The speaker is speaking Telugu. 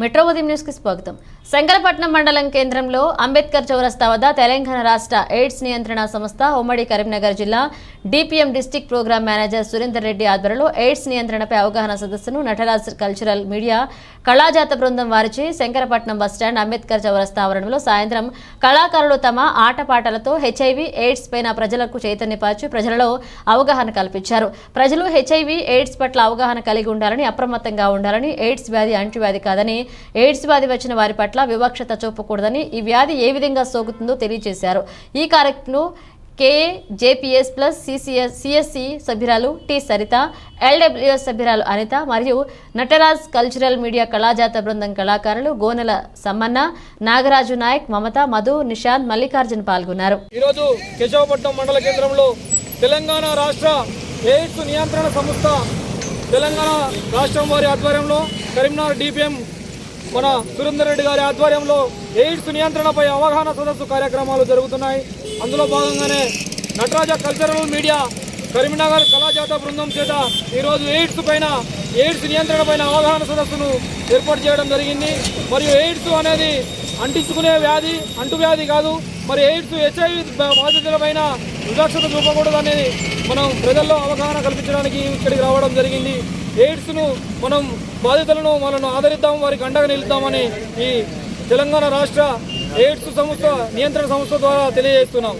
మెట్రో ఉదయం న్యూస్కి స్వాగతం. శంకరపట్నం మండలం కేంద్రంలో అంబేద్కర్ చౌరస్తా వద్ద తెలంగాణ రాష్ట్ర ఎయిడ్స్ నియంత్రణ సంస్థ ఉమ్మడి కరీంనగర్ జిల్లా DPM district programme manager Surender Reddy ఆధ్వర్యంలో ఎయిడ్స్ నియంత్రణపై అవగాహన సదస్సును నటరాజ్ కల్చరల్ మీడియా కళాజాత బృందం వారిచే శంకరపట్నం బస్టాండ్ అంబేద్కర్ చౌరస్తా ఆవరణలో సాయంత్రం కళాకారులు తమ ఆటపాటలతో హెచ్ఐవి ఎయిడ్స్ పైన ప్రజలకు చైతన్యపరిచి ప్రజలలో అవగాహన కల్పించారు. ప్రజలు హెచ్ఐవి ఎయిడ్స్ పట్ల అవగాహన కలిగి ఉండాలని అప్రమత్తంగా ఉండాలని ఎయిడ్స్ వ్యాధి అంటువ్యాధి కాదని ఎయిడ్స్ వ్యాధి వచ్చిన వారి పట్ల వివక్షత చూపకూడదని ఈ వ్యాధి ఏ విధంగా సోకుతుందో తెలియజేశారు. ఈ కార్యక్రమంలో KA JPS plus CCS CSC సభ్యురాలు టి సరిత ఎల్డబ్ల్యూఎస్ సభ్యురాలు అనిత మరియు నటరాజ్ కల్చరల్ మీడియా కళాజాత బృందం కళాకారులు గోనెల సమ్మన్న నాగరాజు నాయక్ మమత మధు నిషాంత్ మల్లికార్జున్ పాల్గొన్నారు. ఈరోజు కేశవపట్నం మండల కేంద్రంలో తెలంగాణ రాష్ట్ర ఎయిడ్స్ నియంత్రణ సంస్థ తెలంగాణ రాష్ట్రం వారి ఆధ్వర్యంలో కరీంనగర్ డిపిఎం మన సురేందర్ రెడ్డి గారి ఆధ్వర్యంలో ఎయిడ్స్ నియంత్రణపై అవగాహన సదస్సు కార్యక్రమాలు జరుగుతున్నాయి. అందులో భాగంగానే నటరాజ కల్చరల్ మీడియా కరీంనగర్ కళాజాత బృందం చేత ఈరోజు ఎయిడ్స్ పైన ఎయిడ్స్ నియంత్రణ పైన అవగాహన సదస్సును ఏర్పాటు చేయడం జరిగింది. మరియు ఎయిడ్స్ అనేది అంటించుకునే వ్యాధి అంటువ్యాధి కాదు మరి ఎయిడ్స్ హెచ్ఐవి బాధితులపైన వివక్షత చూపకూడదు అనేది మనం ప్రజల్లో అవగాహన కల్పించడానికి ఇక్కడికి రావడం జరిగింది. ఎయిడ్స్ను మనం బాధితులను మనను ఆదరిద్దాం వారికి అండగా నిలుద్దామని ఈ తెలంగాణ రాష్ట్ర ఎయిడ్స్ సంస్థ నియంత్రణ సంస్థ ద్వారా తెలియజేస్తున్నాం.